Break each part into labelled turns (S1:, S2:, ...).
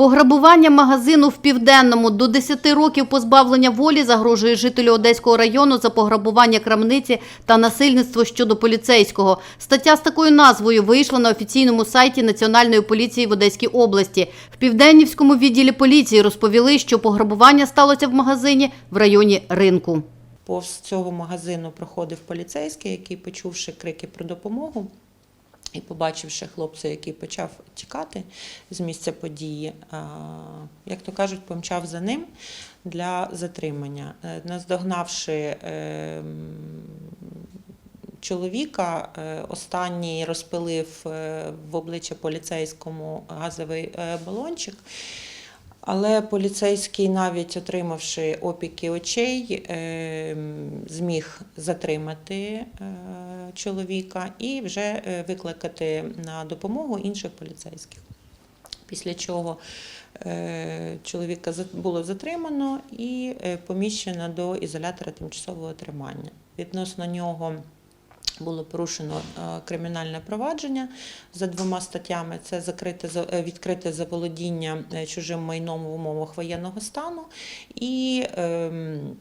S1: Пограбування магазину в Південному до 10 років позбавлення волі загрожує жителю Одеського району за пограбування крамниці та насильництво щодо поліцейського. Стаття з такою назвою вийшла на офіційному сайті Національної поліції в Одеській області. В Південнівському відділі поліції розповіли, що пограбування сталося в магазині в районі ринку.
S2: Повз цього магазину проходив поліцейський, який, почувши крики про допомогу і побачивши хлопця, який почав тікати з місця події, як то кажуть, помчав за ним для затримання. Е, Наздогнавши ем, чоловіка, е, останній розпилив е, в обличчя поліцейському газовий балончик. Але поліцейський, навіть отримавши опіки очей, е, зміг затримати е, чоловіка і вже е, викликати на допомогу інших поліцейських. Після чого е, чоловіка було затримано і поміщено до ізолятора тимчасового тримання. Відносно нього було порушено е, кримінальне провадження за двома статтями: це закрите е, відкрите заволодіння е, чужим майном в умовах воєнного стану і ем,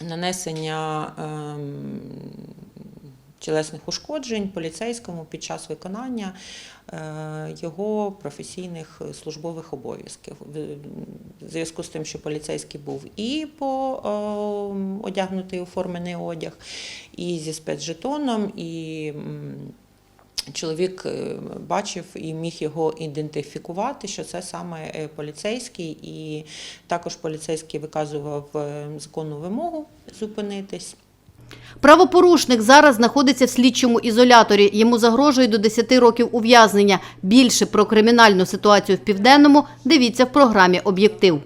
S2: нанесення ем, тілесних ушкоджень поліцейському під час виконання е, його професійних службових обов'язків. В- зв'язку з тим, що поліцейський був і по одягнутий у формений одяг, і зі спецжетоном, і чоловік е, бачив і міг його ідентифікувати, що це саме е, поліцейський, і також поліцейський виказував законну вимогу зупинитись.
S1: Правопорушник зараз знаходиться в слідчому ізоляторі. Йому загрожує до 10 років ув'язнення. Більше про кримінальну ситуацію в Південному дивіться в програмі «Об'єктив».